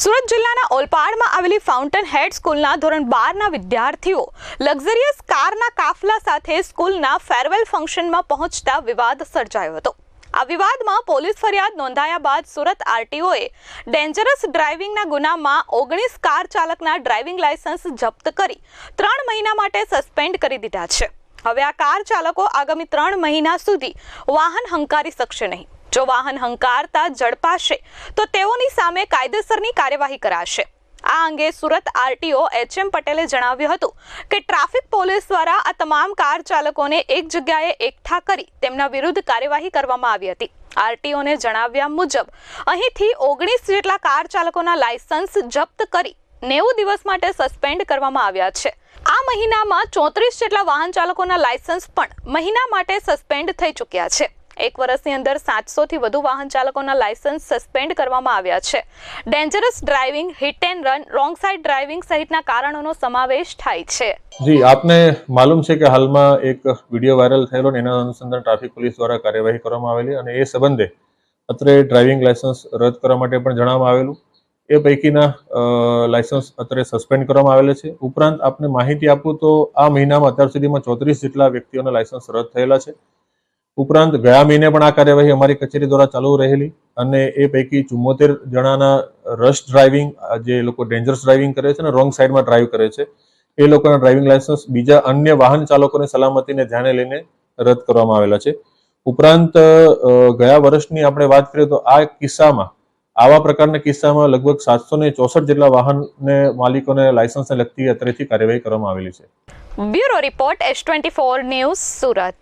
સુરત જિલ્લાના ઓલપાડમાં આવેલી ફાઉન્ટેન હેડ સ્કૂલના ધોરણ બારના વિદ્યાર્થીઓ લક્ઝરિયસ કારના કાફલા સાથે સ્કૂલના ફેરવેલ ફંક્શનમાં પહોંચતા વિવાદ સર્જાયો હતો. આ વિવાદમાં પોલીસ ફરિયાદ નોંધાયા બાદ સુરત આરટીઓએ ડેન્જરસ ડ્રાઇવિંગના ગુનામાં ઓગણીસ કાર ચાલકના ડ્રાઇવિંગ લાયસન્સ જપ્ત કરી ત્રણ મહિના માટે સસ્પેન્ડ કરી દીધા છે. હવે આ કાર ચાલકો આગામી ત્રણ મહિના સુધી વાહન હંકારી શકશે નહીં. જો વાહન હંકારતા ઝડપાશે, તો તેઓની સામે કાયદેસરની કાર્યવાહી કરાશે. આ અંગે સુરત આરટીઓ એચ એમ પટેલે જણાવ્યું હતું કે ટ્રાફિક પોલીસ દ્વારા આ તમામ કાર ચાલકોને એક જગ્યાએ એકઠા કરી તેમના વિરુદ્ધ કાર્યવાહી કરવામાં આવી હતી. આરટીઓને જણાવ્યા મુજબ, અહીંથી ઓગણીસ જેટલા કાર ચાલકોના લાયસન્સ જપ્ત કરી નેવું દિવસ માટે સસ્પેન્ડ કરવામાં આવ્યા છે. આ મહિનામાં ચોત્રીસ જેટલા વાહન ચાલકોના લાયસન્સ પણ મહિના માટે સસ્પેન્ડ થઈ ચૂક્યા છે. એક વર્ષની અંદર સાતસોથી વધુ વાહન ચાલકોના લાયસન્સ સસ્પેન્ડ કરવામાં આવ્યા છે. Dangerous driving hit and run wrong side driving સહિતના કારણોનો સમાવેશ થાય છે. જી, આપને માલુમ છે કે હાલમાં એક વીડિયો વાયરલ થયેલો ને એના અનુસંધાન ટ્રાફિક પોલીસ દ્વારા કાર્યવાહી કરવામાં આવેલી અને એ સંબંધે અત્રે ડ્રાઇવિંગ લાયસન્સ રદ કરવા માટે પણ જણાવવામાં આવેલું. એ પૈકીના લાયસન્સ અત્રે સસ્પેન્ડ કરવામાં આવેલા છે. ઉપરાંત આપને માહિતી આપું તો આ મહિનામાં, અત્યાર સુધીમાં ચોત્રીસ જેટલા વ્યક્તિઓના લાયસન્સ રદ થયેલા છે. ઉપરાંત ગયા મહિને પણ આ કાર્યવાહી અમારી કચેરી દ્વારા ચાલુ રહેલી અને એ પૈકી ચુમ્મોતેર જણાના રશ ડ્રાઇવિંગ જે લોકો ડેન્જરસ ડ્રાઇવિંગ કરે છે અને રોંગ સાઈડમાં ડ્રાઈવ કરે છે, એ લોકોના ડ્રાઇવિંગ લાયસન્સ બીજા અન્ય વાહન ચાલકોની સલામતીને ધ્યાને લઈને રદ કરવામાં આવેલા છે. ઉપરાંત ગયા વર્ષની આપણે વાત કરીએ તો આ કિસ્સામાં, આવા પ્રકારના કિસ્સામાં લગભગ સાતસો ને ચોસઠ જેટલા વાહનને માલિકોને લાયસન્સને લગતી અત્રેથી કાર્યવાહી કરવામાં આવેલી છે. Bureau report S twenty four news Surat.